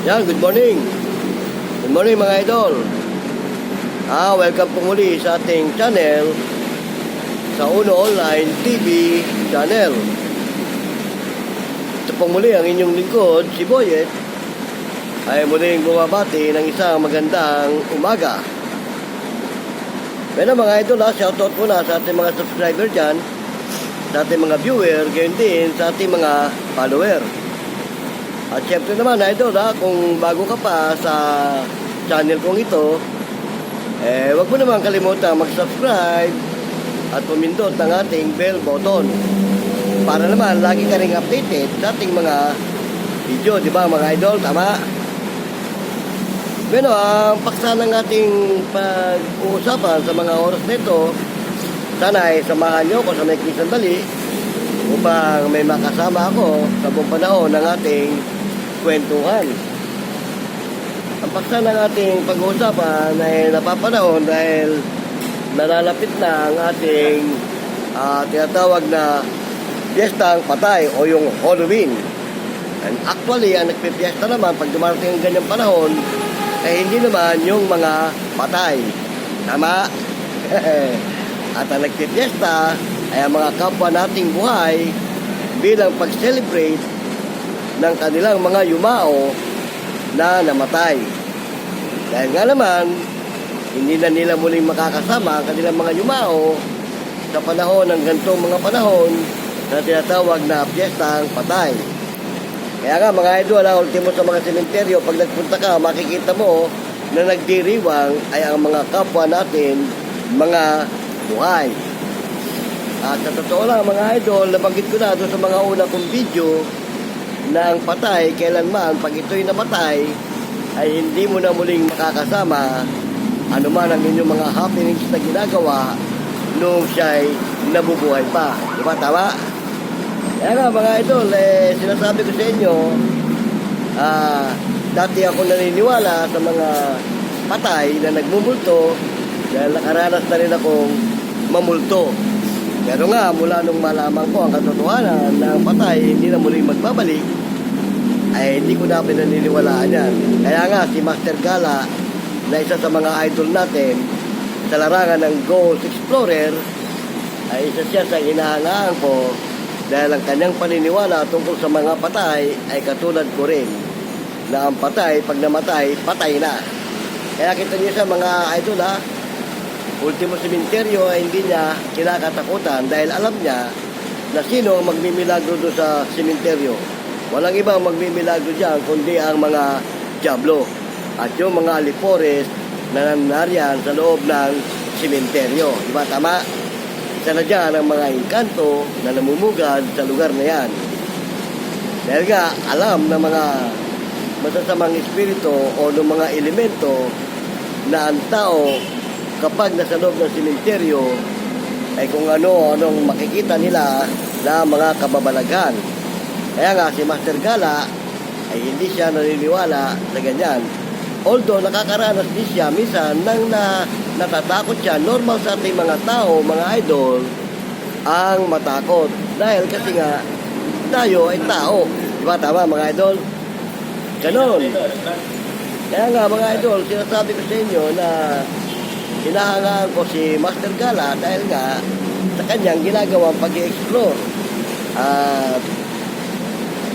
Yan, good morning. Good morning mga idol. Ah, welcome po muli sa ating channel sa Uno Online TV channel. Ito po muli ang inyong lingkod, si Boyet, ay muling bumabati ng isang magandang umaga. Pero mga idol ha, shoutout muna sa ating mga subscriber dyan, sa ating mga viewer, gayon din sa ating mga follower. At syempre naman, idol, ha, kung bago ka pa sa channel kong ito, eh, wag mo naman kalimutan mag-subscribe at pumindot ng ating bell button para naman lagi ka rin updated sa ating mga video, di ba mga idol? Tama? Bueno, ang paksa ng ating pag-uusapan sa mga oras na ito, sana ay samahan nyo ko sa may sandali upang may makasama ako sa buong panahon ng ating kwentuhan. Ang paksa ng ating pag-uusapan ay napapanahon dahil nalalapit na ang ating ah, tinatawag na piyestang patay o yung Halloween. And actually, ang nagpipiesta naman pag dumarating ang ganyang panahon ay hindi naman yung mga patay. Tama? At ang nagpipiesta ay ang mga kapwa nating buhay bilang pag-celebrate ng kanilang mga yumao na namatay. Dahil nga naman, hindi na nila muling makakasama ang kanilang mga yumao sa panahon ng gantong mga panahon na tinatawag na piyestang patay. Kaya nga mga idol, ang ultimo sa mga sementeryo, pag nagpunta ka, makikita mo na nagdiriwang ay ang mga kapwa natin, mga buhay. At sa totoo lang mga idol, nabanggit ko na doon sa mga una kong video na patay, kailanman, pag ito'y namatay, ay hindi mo na muling makakasama anuman ang inyong mga happenings na ginagawa noong siya'y nabubuhay pa. Di ba? Tama? Kaya nga mga idol, eh, sinasabi ko sa inyo, ah, dati ako naniniwala sa mga patay na nagmumulto dahil nakaranas na rin akong mamulto. Pero nga, mula nung malaman ko ang katotohanan na ang patay hindi na muling magbabalik, ay hindi ko na pinaniniwalaan yan. Kaya nga, si Master Gala, na isa sa mga idol natin, sa larangan ng Ghost Explorer, ay isa siya sa hinahangaan ko dahil ang kanyang paniniwala tungkol sa mga patay ay katulad ko rin na ang patay, pag namatay, patay na. Kaya kita niyo sa mga idol ha, ultimo sementeryo ay hindi niya kinakatakutan dahil alam niya na sino ang magmimilagro doon sa sementeryo. Walang ibang magmimilagro dyan kundi ang mga Diablo at yung mga alipores na nanariyan sa loob ng sementeryo. Di ba tama? Isa na dyan ang mga engkanto na namumugad sa lugar na yan. Dahil nga, alam ng mga masasamang espiritu o ng mga elemento na ang tao kapag nasa loob ng sementeryo ay kung ano anong makikita nila na mga kababalaghan. Kaya nga si Master Gala ay hindi siya naniniwala sa ganyan. Although nakakaranas din siya minsan nang na, natatakot siya, normal sa ating mga tao, mga idol, ang matakot. Dahil kasi nga, tayo ay tao. Di ba tama mga idol? Ganon. Kaya nga mga idol, sinasabi ko sa inyo na hinahangaan ko si Master Gala dahil nga sa kanyang ginagawang pag-explore. At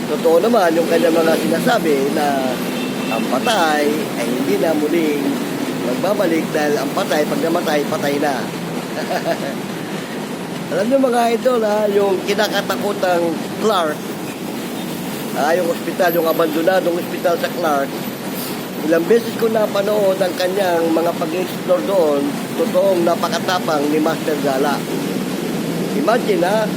totoo naman yung kanyang mga sinasabi na ang patay ay hindi na muling magbabalik dahil ang patay, pag namatay, patay na. Alam niyo mga idol ha, yung kinakatakutang Clark, ah, yung ospital, yung abandonadong ospital sa Clark, ilang beses ko napanood ang kanyang mga pag-explore doon, totoong napakatapang ni Master Gala. Imagine ha,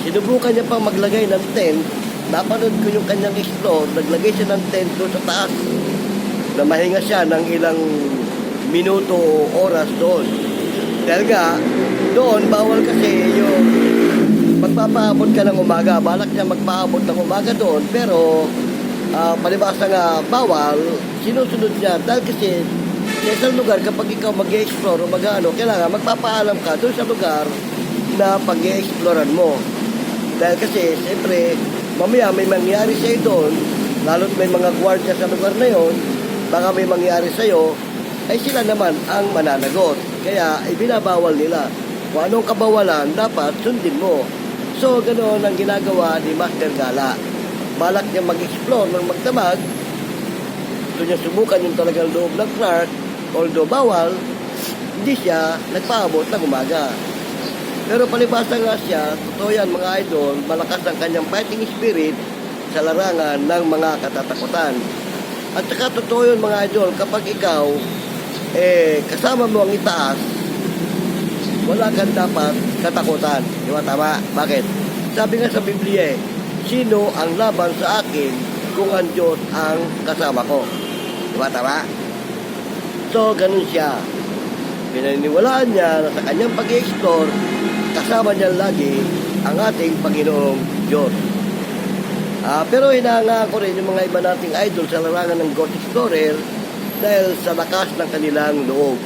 sinubukan niya pang maglagay ng tent, napanood ko yung kanyang explore, naglagay siya ng tent doon sa taas, na mahinga siya ng ilang minuto o oras doon. Dahil nga, doon bawal kasi yung magpapaabot ka ng umaga. Balak niya magpaabot ng umaga doon, pero ah, palibasa nga bawal, sinusunod niya. Dahil kasi sa isang lugar, kapag ikaw mag explore o mag-ano, kailangan magpapaalam ka doon sa lugar na pag explorean mo. Dahil kasi, siyempre, mamaya may mangyari sa'yo doon lalo't may mga gwardiya sa lugar na yon, baka may mangyari sa'yo, ay sila naman ang mananagot. Kaya ibinabawal nila. Kung anong kabawalan, dapat sundin mo. So, ganoon ang ginagawa ni Master Gala. Balak niya mag-explore ng magdamag, gusto niya subukan yung talagang loob ng Clark, although bawal, hindi siya nagpaabot ng umaga. Pero palibasa nga siya, totoo yan mga idol, malakas ang kanyang fighting spirit sa larangan ng mga katatakutan. At saka totoo yun mga idol, kapag ikaw, eh, kasama mo ang itaas, wala kang dapat katakutan. Di ba tama? Bakit? Sabi nga sa Biblia eh, sino ang laban sa akin kung ang Diyos ang kasama ko? Di ba tama? So, ganun siya. Pinaniniwalaan niya na sa kanyang pag-explore, kasama niya lagi ang ating Panginoong Diyos. Ah, pero hinahanga ko rin yung mga iba nating idol sa larangan ng Ghost Explorer dahil sa lakas ng kanilang loob.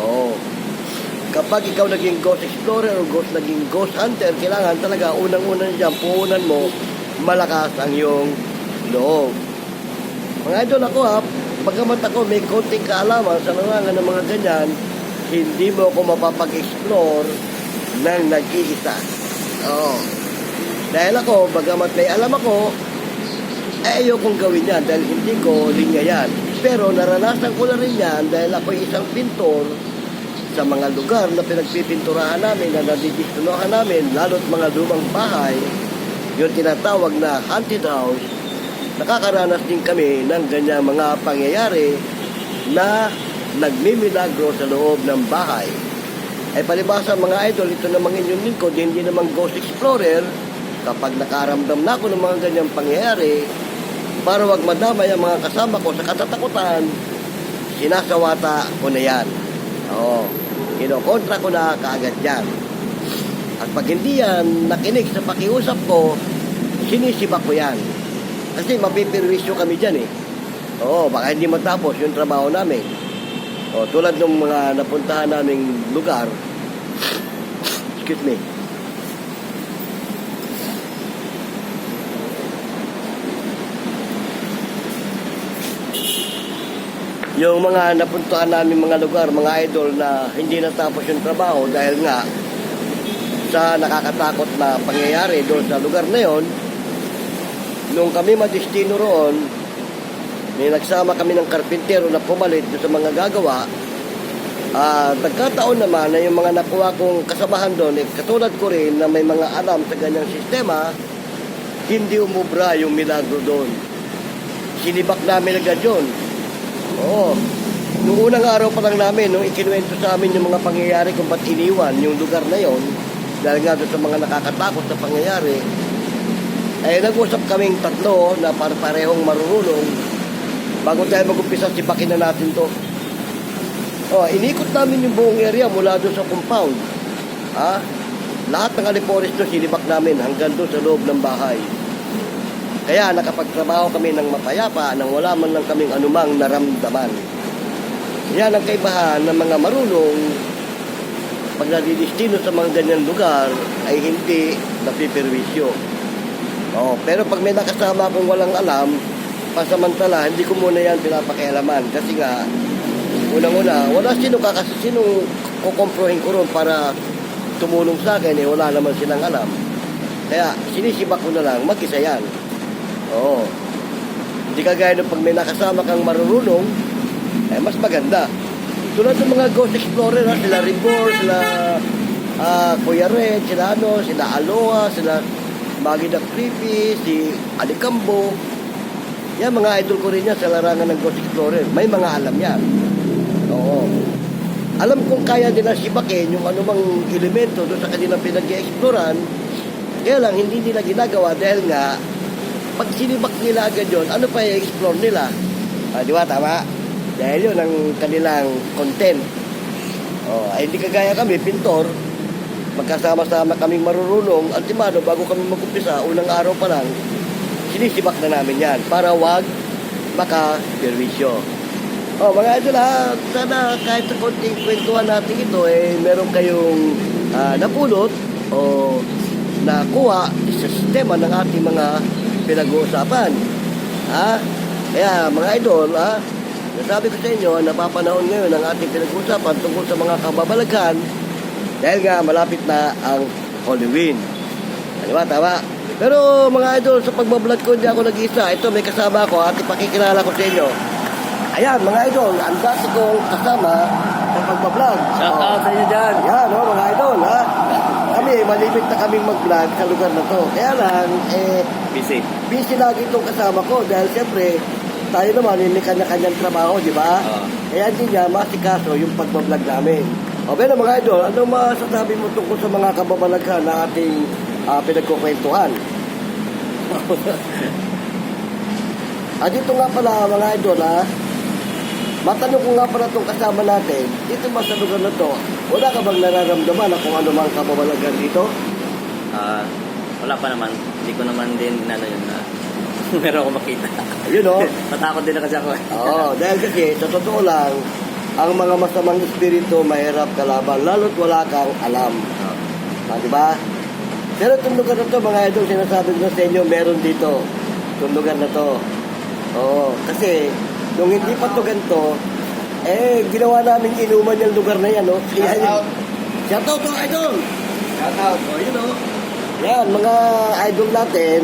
Oo. Kapag ikaw naging Ghost Explorer o ghost, naging Ghost Hunter, kailangan talaga unang-unang dyan, puunan mo, malakas ang iyong loob. Mga idol ako ha, pagkamat ako may konting kaalaman sa larangan ng mga ganyan, hindi mo ako mapapag-explore ng nag-iisa. Oo. Dahil ako, bagamat may alam ako, eh ayokong gawin yan dahil hindi ko linya yan. Pero naranasan ko na rin yan dahil ako isang pintor sa mga lugar na pinagpipinturahan namin na nadidistunohan namin, lalo't mga lumang bahay, yung tinatawag na haunted house, nakakaranas din kami ng ganyang mga pangyayari na nagmimilagro sa loob ng bahay. Ay palibasa mga idol, ito namang inyong lingkod, hindi naman ghost explorer, kapag nakaramdam na ako ng mga ganyang pangyayari, para wag madamay ang mga kasama ko sa katatakutan, sinasawata ko na yan. Oo, kinokontra ko na kaagad yan. At pag hindi yan nakinig sa pakiusap ko, sinisiba ko yan. Kasi mapipirwisyo kami dyan eh. Oo, baka hindi matapos yung trabaho namin. O, tulad ng mga napuntahan naming lugar, excuse me, yung mga napuntahan namin mga lugar, mga idol na hindi natapos yung trabaho dahil nga sa nakakatakot na pangyayari doon sa lugar na yon nung kami madistino roon may nagsama kami ng karpintero na pumalit sa mga gagawa ah nagkataon naman na yung mga nakuha kong kasamahan doon eh, katulad ko rin na may mga alam sa ganyang sistema hindi umubra yung milagro doon. Sinibak namin agad yun Oo. Noong unang araw pa lang namin, nung ikinuwento sa amin yung mga pangyayari kung ba't iniwan yung lugar na yon, dahil nga doon sa mga nakakatakot na pangyayari, eh nag-usap kaming tatlo na par parehong marurunong bago tayo mag-umpisa sipakin na natin to. Oh, inikot namin yung buong area mula doon sa compound. Ha? Lahat ng alipores doon sinibak namin hanggang doon sa loob ng bahay. Kaya nakapagtrabaho kami ng mapayapa nang wala man lang kaming anumang naramdaman. Yan ang kaibahan ng mga marunong pag nadidistino sa mga ganyan lugar ay hindi napiperwisyo. Oh, pero pag may nakasama akong walang alam, pasamantala, hindi ko muna yan pinapakialaman. Kasi nga, unang-una, wala sino kakas sino kukomprohin ko ron para tumulong sa akin, eh, wala naman silang alam. Kaya, sinisibak ko na lang, mag-isa yan. Oo. Hindi kagaya nung pag may nakasama kang marurunong, eh mas maganda. Tulad ng mga ghost explorer, ha, sila Ribor, sila ah, Kuya Red, sila ano, sila Aloha, sila Maggie the Creepy, si Alicambo. Yan, mga idol ko rin yan sa larangan ng ghost explorer. May mga alam yan. Oo. Alam kong kaya nila sibakin yung anumang elemento doon sa kanilang pinag-exploran, kaya lang hindi nila ginagawa dahil nga pag sinibak nila agad yun, ano pa i-explore nila? Ah, di ba? Tama? Dahil yun ang kanilang content. Oh, ay hindi kagaya kami, pintor, magkasama-sama kaming marurunong, ultimado, bago kami mag-umpisa, unang araw pa lang, sinisibak na namin yan para wag maka-perwisyo. Oh, mga idol ha, sana kahit sa konting kwentuhan natin ito, eh, meron kayong ah, napulot o nakuha sa sistema ng ating mga pinag-uusapan. Ha? Kaya mga idol, ha? Nasabi ko sa inyo, napapanahon ngayon ang ating pinag-usapan tungkol sa mga kababalaghan dahil nga malapit na ang Halloween. Ano ba? Tama? Pero mga idol, sa pagbablog ko, hindi ako nag-isa. Ito, may kasama ako at ipakikilala ko sa inyo. Ayan, mga idol, ang dati kong kasama sa pagbablog. Shout out sa inyo dyan. Ayan, oh, mga idol, ha? Kami, malimit na kaming mag-vlog sa lugar na to. Kaya lang, eh, Busy. busy lagi itong kasama ko dahil siyempre, tayo naman, may kanya-kanyang trabaho, di ba? Oo. Kaya hindi niya masikaso yung pagbablog namin. O, pero mga idol, ano masasabi mo tungkol sa mga kababalaghan na ating ah, pinagkukwentuhan? ah, dito nga pala, mga idol, ha? Matanong ko nga pala itong kasama natin, dito ba sa lugar na to, wala ka bang nararamdaman na kung ano mang kababalaghan dito? Ah, wala pa naman. Hindi ko naman din inano yun na meron ako makita. Ayun, oh. Matakot din na kasi ako. Oo, dahil kasi sa totoo lang, ang mga masamang espiritu mahirap kalaban, lalo't wala kang alam. Oo. Ah, di ba? Pero itong lugar na to, mga idol, sinasabi ko sa inyo, meron dito. Itong lugar na to. Oo, kasi nung hindi pa to ganito, eh, ginawa namin inuman yung lugar na yan, no? Shout out! Shout out, mga idol! Shout out! O, yun, oh. Yan, mga idol natin,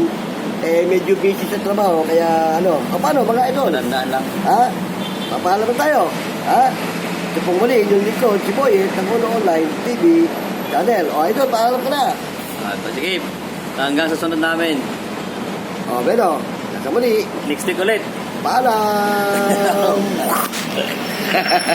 eh, medyo busy sa trabaho, kaya ano, o, paano, mga idol? Tandaan lang. Ha? Papaalam na tayo. Ha? Ito pong muli, yung likod, si Boy, ng Uno Online TV channel. O, idol, paalam ka na. Ah, sige. Hanggang sa sunod namin. O, Beno, nasa muli. Next week ulit. Paalam!